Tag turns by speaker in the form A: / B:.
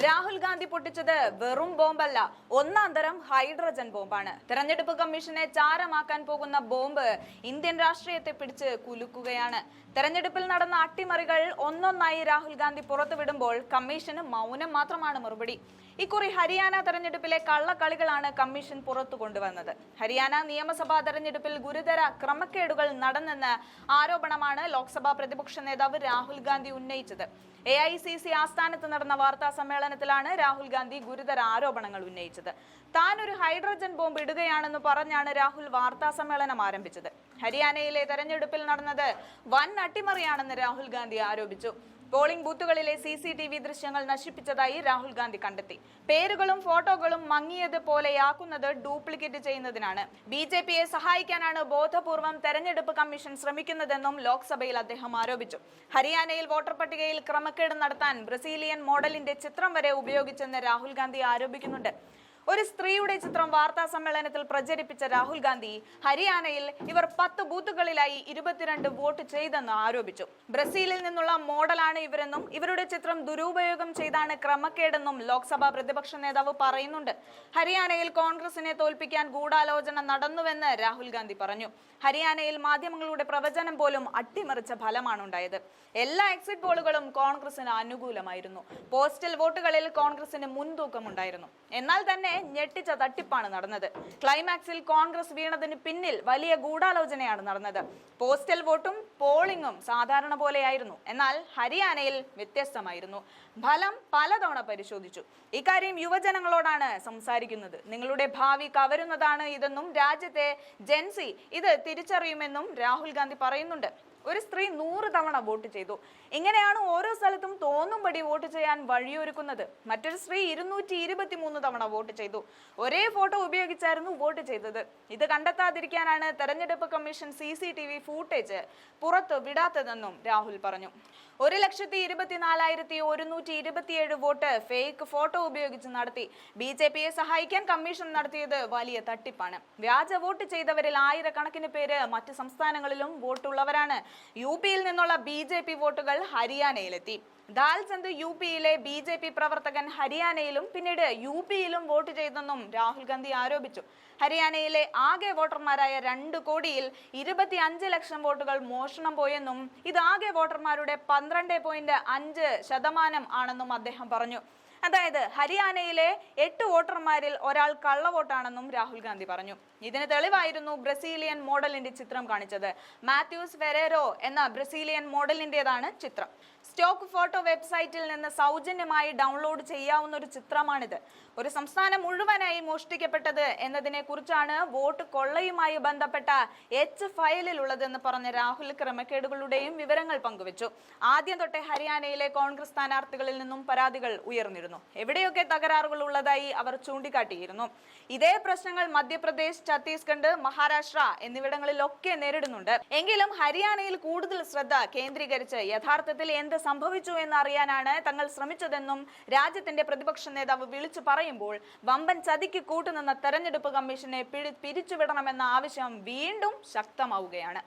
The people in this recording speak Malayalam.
A: രാഹുൽ ഗാന്ധി പൊട്ടിച്ചത് വെറും ബോംബല്ല. ഒന്നാം തരം ഹൈഡ്രജൻ ബോംബാണ്. തെരഞ്ഞെടുപ്പ് കമ്മീഷനെ ചാരമാക്കാൻ പോകുന്ന ബോംബ് ഇന്ത്യൻ രാഷ്ട്രീയത്തെ പിടിച്ച് കുലുക്കുകയാണ്. തെരഞ്ഞെടുപ്പിൽ നടന്ന അട്ടിമറികൾ ഒന്നൊന്നായി രാഹുൽ ഗാന്ധി പുറത്തുവിടുമ്പോൾ കമ്മീഷന് മൗനം മാത്രമാണ് മറുപടി. ഇക്കുറി ഹരിയാന തെരഞ്ഞെടുപ്പിലെ കള്ളക്കളികളാണ് കമ്മീഷൻ പുറത്തു കൊണ്ടുവന്നത്. ഹരിയാന നിയമസഭാ തെരഞ്ഞെടുപ്പിൽ ഗുരുതര ക്രമക്കേടുകൾ നടന്നെന്ന ആരോപണമാണ് ലോക്സഭാ പ്രതിപക്ഷ നേതാവ് രാഹുൽ ഗാന്ധി ഉന്നയിച്ചത്. എ ആസ്ഥാനത്ത് നടന്ന വാർത്താ സമ്മേളനത്തിലാണ് രാഹുൽ ഗാന്ധി ഗുരുതര ആരോപണങ്ങൾ ഉന്നയിച്ചത്. താൻ ഒരു ഹൈഡ്രജൻ ബോംബ് ഇടുകയാണെന്ന് പറഞ്ഞാണ് രാഹുൽ വാർത്താ സമ്മേളനം ആരംഭിച്ചത്. ഹരിയാനയിലെ തെരഞ്ഞെടുപ്പിൽ നടന്നത് വൻ അട്ടിമറിയാണെന്ന് രാഹുൽ ഗാന്ധി ആരോപിച്ചു. പോളിംഗ് ബൂത്തുകളിലെ സി സി ടി വി ദൃശ്യങ്ങൾ നശിപ്പിച്ചതായി രാഹുൽ ഗാന്ധി കണ്ടെത്തി. പേരുകളും ഫോട്ടോകളും മങ്ങിയത് പോലെയാക്കുന്നത് ഡ്യൂപ്ലിക്കേറ്റ് ചെയ്യുന്നതിനാണ്. ബി ജെ പിയെ സഹായിക്കാനാണ് ബോധപൂർവം തെരഞ്ഞെടുപ്പ് കമ്മീഷൻ ശ്രമിക്കുന്നതെന്നും ലോക്സഭയിൽ അദ്ദേഹം ആരോപിച്ചു. ഹരിയാനയിൽ വോട്ടർ പട്ടികയിൽ ക്രമക്കേട് നടത്താൻ ബ്രസീലിയൻ മോഡലിന്റെ ചിത്രം വരെ ഉപയോഗിച്ചെന്ന് രാഹുൽ ഗാന്ധി ആരോപിക്കുന്നുണ്ട്. ഒരു സ്ത്രീയുടെ ചിത്രം വാർത്താ സമ്മേളനത്തിൽ പ്രചരിപ്പിച്ച രാഹുൽ ഗാന്ധി ഹരിയാനയിൽ ഇവർ പത്ത് ബൂത്തുകളിലായി ഇരുപത്തിരണ്ട് വോട്ട് ചെയ്തെന്ന് ആരോപിച്ചു. ബ്രസീലിൽ നിന്നുള്ള മോഡലാണ് ഇവരെന്നും ഇവരുടെ ചിത്രം ദുരുപയോഗം ചെയ്താണ് ക്രമക്കേടെന്നും ലോക്സഭാ പ്രതിപക്ഷ നേതാവ് പറയുന്നുണ്ട്. ഹരിയാനയിൽ കോൺഗ്രസിനെ തോൽപ്പിക്കാൻ ഗൂഢാലോചന നടന്നുവെന്ന് രാഹുൽ ഗാന്ധി പറഞ്ഞു. ഹരിയാനയിൽ മാധ്യമങ്ങളുടെ പ്രവചനം പോലും അട്ടിമറിച്ച ഫലമാണ് ഉണ്ടായത് എല്ലാ എക്സിറ്റ് പോളുകളും കോൺഗ്രസിന് അനുകൂലമായിരുന്നു. പോസ്റ്റൽ വോട്ടുകളിൽ കോൺഗ്രസിന് മുൻതൂക്കമുണ്ടായിരുന്നു. എന്നാൽ തന്നെ ഞെട്ടിച്ച തട്ടിപ്പാണ് നടന്നത്. ക്ലൈമാക്സിൽ കോൺഗ്രസ് വീണതിന് പിന്നിൽ വലിയ ഗൂഢാലോചനയാണ് നടന്നത്. പോസ്റ്റൽ വോട്ടും പോളിംഗും സാധാരണ പോലെയായിരുന്നു. എന്നാൽ ഹരിയാനയിൽ വ്യത്യസ്തമായിരുന്നു. ഫലം പലതവണ പരിശോധിച്ചു. ഇക്കാര്യം യുവജനങ്ങളോടാണ് സംസാരിക്കുന്നത്. നിങ്ങളുടെ ഭാവി കവരുന്നതാണ് ഇതെന്നും രാജ്യത്തെ ജെൻസി ഇത് തിരിച്ചറിയുമെന്നും രാഹുൽ ഗാന്ധി പറയുന്നുണ്ട്. ഒരു സ്ത്രീ നൂറ് തവണ വോട്ട് ചെയ്തു. ഇങ്ങനെയാണ് ഓരോ സ്ഥലത്തും തോന്നുംപടി വോട്ട് ചെയ്യാൻ വഴിയൊരുക്കുന്നത്. മറ്റൊരു സ്ത്രീ ഇരുന്നൂറ്റി ഇരുപത്തി മൂന്ന് തവണ വോട്ട് ചെയ്തു. ഒരേ ഫോട്ടോ ഉപയോഗിച്ചായിരുന്നു വോട്ട് ചെയ്തത്. ഇത് കണ്ടെത്താതിരിക്കാനാണ് തെരഞ്ഞെടുപ്പ് commission C C T V footage പുറത്ത് വിടാത്തതെന്നും രാഹുൽ പറഞ്ഞു. ഒരു ലക്ഷത്തി ഇരുപത്തിനാലായിരത്തി ഒരുന്നൂറ്റി ഇരുപത്തിയേഴ് വോട്ട് ഫേക്ക് ഫോട്ടോ ഉപയോഗിച്ച് നടത്തി. ബി ജെ പിയെ സഹായിക്കാൻ കമ്മീഷൻ നടത്തിയത് വലിയ തട്ടിപ്പാണ്. വ്യാജ വോട്ട് ചെയ്തവരിൽ ആയിരക്കണക്കിന് പേര് മറ്റ് സംസ്ഥാനങ്ങളിലും വോട്ടുള്ളവരാണ്. യു പിയിൽ നിന്നുള്ള ബി ജെ പി വോട്ടുകൾ ഹരിയാനയിലെത്തി. ദാൽചന്ദ് യു പിയിലെ ബി ജെ പി പ്രവർത്തകൻ ഹരിയാനയിലും പിന്നീട് യു പിയിലും വോട്ട് ചെയ്തെന്നും രാഹുൽ ഗാന്ധി ആരോപിച്ചു. ഹരിയാനയിലെ ആകെ വോട്ടർമാരായ രണ്ട് കോടിയിൽ ഇരുപത്തി അഞ്ച് ലക്ഷം വോട്ടുകൾ മോഷണം പോയെന്നും ഇത് ആകെ വോട്ടർമാരുടെ പന്ത്രണ്ട് പോയിന്റ് അഞ്ച് ശതമാനം ആണെന്നും അദ്ദേഹം പറഞ്ഞു. അതായത് ഹരിയാനയിലെ എട്ട് വോട്ടർമാരിൽ ഒരാൾ കള്ളവോട്ടാണെന്നും രാഹുൽ ഗാന്ധി പറഞ്ഞു. ഇതിന് തെളിവായിരുന്നു ബ്രസീലിയൻ മോഡലിന്റെ ചിത്രം കാണിച്ചത്. മാത്യൂസ് വെരേരോ എന്ന ബ്രസീലിയൻ മോഡലിന്റേതാണ് ചിത്രം. സ്റ്റോക്ക് ഫോട്ടോ വെബ്സൈറ്റിൽ നിന്ന് സൗജന്യമായി ഡൗൺലോഡ് ചെയ്യാവുന്ന ഒരു ചിത്രമാണിത്. ഒരു സംസ്ഥാനം മുഴുവനായി മോഷ്ടിക്കപ്പെട്ടത് എന്നതിനെ കുറിച്ചാണ് വോട്ട് കൊള്ളയുമായി ബന്ധപ്പെട്ട എച്ച് ഫയലിലുള്ളതെന്ന് പറഞ്ഞ രാഹുൽ ക്രമക്കേടുകളുടെയും വിവരങ്ങൾ പങ്കുവച്ചു. ആദ്യം തൊട്ടേ ഹരിയാനയിലെ കോൺഗ്രസ് സ്ഥാനാർത്ഥികളിൽ നിന്നും പരാതികൾ ഉയർന്നിരുന്നു. എവിടെയൊക്കെ തകരാറുകൾ ഉള്ളതായി അവർ ചൂണ്ടിക്കാട്ടിയിരുന്നു. ഇതേ പ്രശ്നങ്ങൾ മധ്യപ്രദേശ് ഛത്തീസ്ഗഡ് മഹാരാഷ്ട്ര എന്നിവിടങ്ങളിലൊക്കെ നേരിടുന്നുണ്ട്. എങ്കിലും ഹരിയാനയിൽ കൂടുതൽ ശ്രദ്ധ കേന്ദ്രീകരിച്ച് യഥാർത്ഥത്തിൽ എന്ത് സംഭവിച്ചു എന്ന് അറിയാനാണ് തങ്ങൾ ശ്രമിച്ചതെന്നും രാജ്യത്തിന്റെ പ്രതിപക്ഷ നേതാവ് വിളിച്ചു പറയുമ്പോൾ വമ്പൻ ചതിക്ക് കൂട്ടുനിന്ന തെരഞ്ഞെടുപ്പ് കമ്മീഷനെ പിടി പിരിച്ചുവിടണമെന്ന ആവശ്യം വീണ്ടും ശക്തമാവുകയാണ്.